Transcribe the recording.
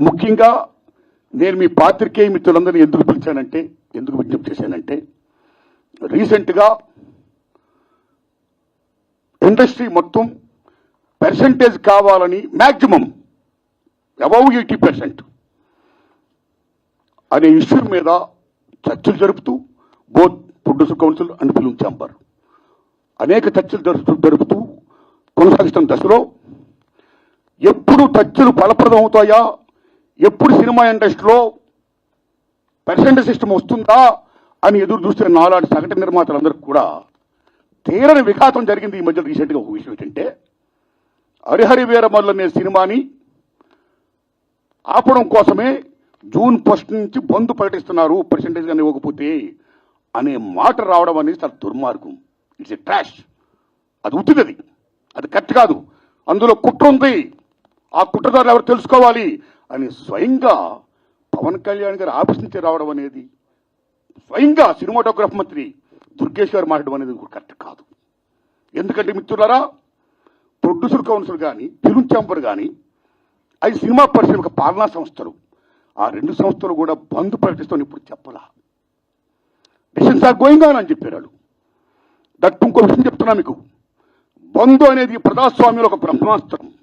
ముఖ్యంగా నేను మీ పాత్రికేయ మిత్రులందరినీ ఎందుకు పిలిచానంటే ఎందుకు విజ్ఞప్తి చేశానంటే రీసెంట్గా ఇండస్ట్రీ మొత్తం పర్సంటేజ్ కావాలని మ్యాక్సిమం అబౌవ్ ఎయిటీ పర్సెంట్ అనే ఇష్యూ మీద చర్చలు జరుపుతూ both producer council and film chamber అనేక చర్చలు జరుపుతూ జరుపుతూ కొనసాగిస్తున్న దశలో. ఎప్పుడు చర్చలు ఫలప్రదం అవుతాయా ఎప్పుడు సినిమా ఇండస్ట్రీలో పర్సెంటేజ్ సిస్టమ్ వస్తుందా అని ఎదురు చూస్తున్న నాలాంటి సగటు నిర్మాతలందరికీ కూడా తీరని విఘాతం జరిగింది ఈ మధ్య రీసెంట్గా ఒక విషయం ఏంటంటే హరిహరి వీరమల్లు అనే సినిమాని ఆపడం కోసమే జూన్ ఫస్ట్ నుంచి బంద్ ప్రకటిస్తున్నారు పర్సంటేజ్ కానీ ఇవ్వకపోతే అనే మాట రావడం అనేది చాలా దుర్మార్గం. ఇట్స్ ఎ ట్రాష్ అది ఉత్తిది అది. అది కరెక్ట్ కాదు. అందులో కుట్ర ఉంది. ఆ కుట్రదారులు ఎవరు తెలుసుకోవాలి? అని స్వయంగా పవన్ కళ్యాణ్ గారి ఆఫీస్ నుంచి రావడం అనేది స్వయంగా సినిమాటోగ్రఫ్ మంత్రి దుర్గేష్ గారు మాట్లాడడం అనేది కరెక్ట్ కాదు. ఎందుకంటే మిత్రులారా ప్రొడ్యూసర్ కౌన్సిల్ కానీ ఫిల్మ్ ఛాంబర్ కానీ అది సినిమా పరిశ్రమ పాలనా సంస్థలు. ఆ రెండు సంస్థలు కూడా బంద్ ప్రకటిస్తామని ఇప్పుడు చెప్పలా? డిసిషన్స్ ఆర్ గోయింగ్ ఆన్ అని చెప్పారు వాళ్ళు. దట్ ఇంకో విషయం చెప్తున్నా మీకు. బంధు అనేది ప్రజాస్వామ్యంలో ఒక బ్రహ్మాస్త్రం.